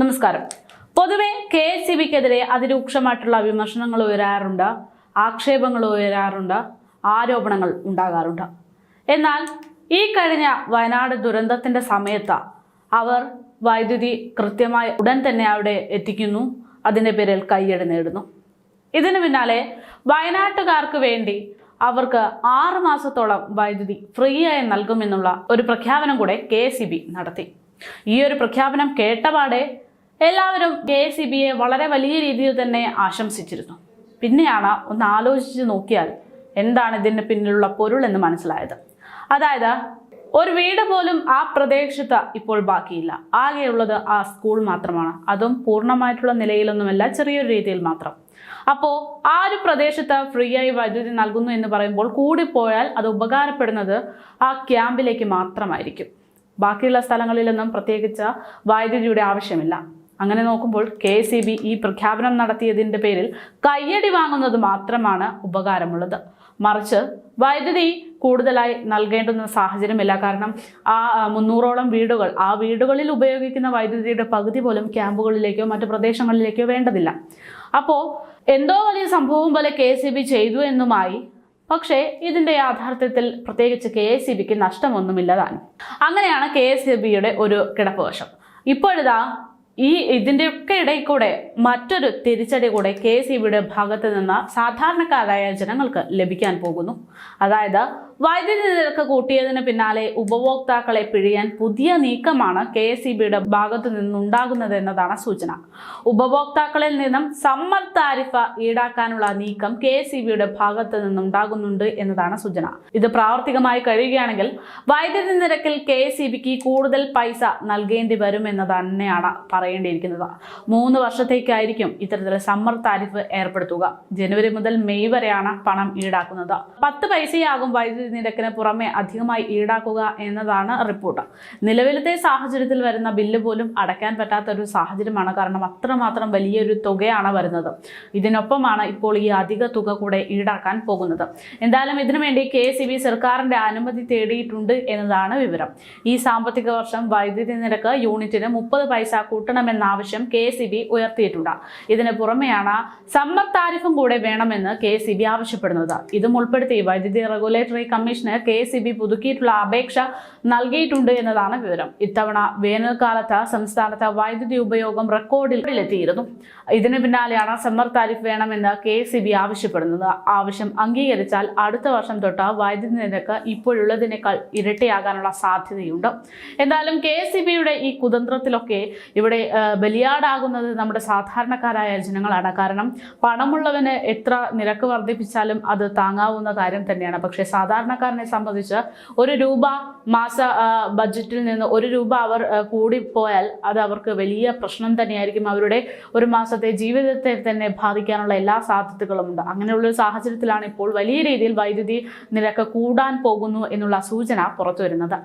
നമസ്കാരം. പൊതുവെ K S C ബിക്കെതിരെ അതിരൂക്ഷമായിട്ടുള്ള വിമർശനങ്ങൾ ഉയരാറുണ്ട് ആക്ഷേപങ്ങൾ ഉയരാറുണ്ട് ആരോപണങ്ങൾ ഉണ്ടാകാറുണ്ട്. എന്നാൽ ഈ കഴിഞ്ഞ വയനാട് ദുരന്തത്തിന്റെ സമയത്ത് അവർ വൈദ്യുതി കൃത്യമായി ഉടൻ തന്നെ അവിടെ എത്തിക്കുന്നു അതിന്റെ പേരിൽ കയ്യടി നേടുന്നു. ഇതിനു പിന്നാലെ വയനാട്ടുകാർക്ക് വേണ്ടി അവർക്ക് ആറ് മാസത്തോളം വൈദ്യുതി ഫ്രീ ആയി നൽകുമെന്നുള്ള ഒരു പ്രഖ്യാപനം കൂടെ കെ നടത്തി. ഈ ഒരു പ്രഖ്യാപനം കേട്ടപാടെ എല്ലാവരും കെ എസ് വളരെ വലിയ രീതിയിൽ തന്നെ ആശംസിച്ചിരുന്നു. പിന്നെയാണ് ഒന്ന് ആലോചിച്ച് നോക്കിയാൽ എന്താണ് ഇതിന് പിന്നിലുള്ള പൊരുൾ എന്ന് മനസ്സിലായത്. അതായത് ഒരു വീട് പോലും ആ പ്രദേശത്ത് ഇപ്പോൾ ബാക്കിയില്ല. ആകെയുള്ളത് ആ സ്കൂൾ മാത്രമാണ്. അതും പൂർണമായിട്ടുള്ള നിലയിലൊന്നുമല്ല ചെറിയൊരു രീതിയിൽ മാത്രം. അപ്പോൾ ആ ഒരു പ്രദേശത്ത് ഫ്രീ ആയി വൈദ്യുതി നൽകുന്നു എന്ന് പറയുമ്പോൾ കൂടിപ്പോയാൽ അത് ഉപകാരപ്പെടുന്നത് ആ ക്യാമ്പിലേക്ക് മാത്രമായിരിക്കും. ബാക്കിയുള്ള സ്ഥലങ്ങളിലൊന്നും പ്രത്യേകിച്ച വൈദ്യുതിയുടെ ആവശ്യമില്ല. അങ്ങനെ നോക്കുമ്പോൾ കെ സി ബി ഈ പ്രഖ്യാപനം നടത്തിയതിന്റെ പേരിൽ കയ്യടി വാങ്ങുന്നത് മാത്രമാണ് ഉപകാരമുള്ളത്. മറിച്ച് വൈദ്യുതി കൂടുതലായി നൽകേണ്ടുന്ന സാഹചര്യമില്ല. കാരണം ആ മുന്നൂറോളം വീടുകൾ ആ വീടുകളിൽ ഉപയോഗിക്കുന്ന വൈദ്യുതിയുടെ പകുതി പോലും ക്യാമ്പുകളിലേക്കോ മറ്റു പ്രദേശങ്ങളിലേക്കോ വേണ്ടതില്ല. അപ്പോൾ എന്തോ വലിയ സംഭവം പോലെ കെ ചെയ്തു എന്നുമായി പക്ഷേ ഇതിന്റെ യാഥാർത്ഥ്യത്തിൽ പ്രത്യേകിച്ച് കെ എസ് സി ബിക്ക് നഷ്ടമൊന്നുമില്ലതാണ് അങ്ങനെയാണ് കെ എസ് സി ബിയുടെ ഒരു കിടപ്പ് വശം. ഇപ്പോഴിതാ ഈ ഇതിന്റെയൊക്കെ ഇടയിൽ കൂടെ മറ്റൊരു തിരിച്ചടി കൂടെ കെ എസ് ബിയുടെ ഭാഗത്ത് നിന്ന് സാധാരണക്കാരായ ജനങ്ങൾക്ക് ലഭിക്കാൻ പോകുന്നു. അതായത് വൈദ്യുതി നിരക്ക് കൂട്ടിയതിന് പിന്നാലെ ഉപഭോക്താക്കളെ പിഴിയാൻ പുതിയ നീക്കമാണ് കെ എസ് ഇ ബിയുടെ ഭാഗത്തു നിന്നുണ്ടാകുന്നത് എന്നതാണ് സൂചന. ഉപഭോക്താക്കളിൽ നിന്നും സമ്മർ താരിഫ ഈടാക്കാനുള്ള നീക്കം കെ എസ് ഇ ബിയുടെ ഭാഗത്ത് നിന്നുണ്ടാകുന്നുണ്ട് എന്നതാണ് സൂചന. ഇത് പ്രാവർത്തികമായി കഴിയുകയാണെങ്കിൽ വൈദ്യുതി നിരക്കിൽ കെ എസ് ഇ ബിക്ക് കൂടുതൽ പൈസ നൽകേണ്ടി വരും തന്നെയാണ് പറയേണ്ടിയിരിക്കുന്നത്. മൂന്ന് വർഷത്തേക്കായിരിക്കും ഇത്തരത്തിൽ സമ്മർ താരിഫ് ഏർപ്പെടുത്തുക. ജനുവരി മുതൽ മെയ് വരെയാണ് പണം ഈടാക്കുന്നത്. പത്ത് പൈസയാകും വൈദ്യുതി നിരക്കിന് പുറമെ അധികമായി ഈടാക്കുക എന്നതാണ് റിപ്പോർട്ട്. നിലവിലത്തെ സാഹചര്യത്തിൽ വരുന്ന ബില്ല് പോലും അടയ്ക്കാൻ പറ്റാത്ത ഒരു സാഹചര്യമാണ്. കാരണം അത്രമാത്രം വലിയൊരു തുകയാണ് വരുന്നത്. ഇതിനൊപ്പമാണ് ഇപ്പോൾ ഈ അധിക തുക കൂടെ ഈടാക്കാൻ പോകുന്നത്. എന്തായാലും ഇതിനുവേണ്ടി കെ സി ബി സർക്കാരിന്റെ അനുമതി തേടിയിട്ടുണ്ട് എന്നതാണ് വിവരം. ഈ സാമ്പത്തിക വർഷം വൈദ്യുതി നിരക്ക് യൂണിറ്റിന് മുപ്പത് പൈസ കൂട്ടണമെന്ന ആവശ്യം കെ സി ബി ഉയർത്തിയിട്ടുണ്ട്. ഇതിന് പുറമെയാണ് സമ്മർ താരിഫും കൂടെ വേണമെന്ന് കെ സി ബി ആവശ്യപ്പെടുന്നത്. ഇതും ഉൾപ്പെടുത്തി വൈദ്യുതി റെഗുലേറ്ററി കമ്മീഷന് കെ സി ബി പുതുക്കിയിട്ടുള്ള അപേക്ഷ നൽകിയിട്ടുണ്ട് എന്നതാണ് വിവരം. ഇത്തവണ വേനൽക്കാലത്ത് സംസ്ഥാനത്ത് വൈദ്യുതി ഉപയോഗം റെക്കോർഡിലെത്തിയിരുന്നു. ഇതിന് പിന്നാലെയാണ് സമ്മർ താരിഫ് വേണമെന്ന് കെ സി ബി ആവശ്യപ്പെടുന്നത്. ആവശ്യം അംഗീകരിച്ചാൽ അടുത്ത വർഷം തൊട്ട് വൈദ്യുതി നിരക്ക് ഇപ്പോഴുള്ളതിനേക്കാൾ ഇരട്ടിയാകാനുള്ള സാധ്യതയുണ്ട്. എന്തായാലും കെ സി ബിയുടെ ഈ കുതന്ത്രത്തിലൊക്കെ ഇവിടെ ബലിയാടാകുന്നത് നമ്മുടെ സാധാരണക്കാരായ ജനങ്ങളാണ്. കാരണം പണമുള്ളവന് എത്ര നിരക്ക് വർദ്ധിപ്പിച്ചാലും അത് താങ്ങാവുന്ന കാര്യം തന്നെയാണ്. പക്ഷേ സാധാരണക്കാരനെ സംബന്ധിച്ച് ഒരു രൂപ മാസ ബഡ്ജറ്റിൽ നിന്ന് ഒരു രൂപ അവർ കൂടി പോയാൽ അത് അവർക്ക് വലിയ പ്രശ്നം തന്നെയായിരിക്കും. അവരുടെ ഒരു മാസത്തെ ജീവിതത്തെ തന്നെ ബാധിക്കാനുള്ള എല്ലാ സാധ്യതകളും ഉണ്ട്. അങ്ങനെയുള്ളൊരു സാഹചര്യത്തിലാണ് ഇപ്പോൾ വലിയ രീതിയിൽ വൈദ്യുതി നിരക്ക് കൂടാൻ പോകുന്നു എന്നുള്ള സൂചന പുറത്തു വരുന്നത്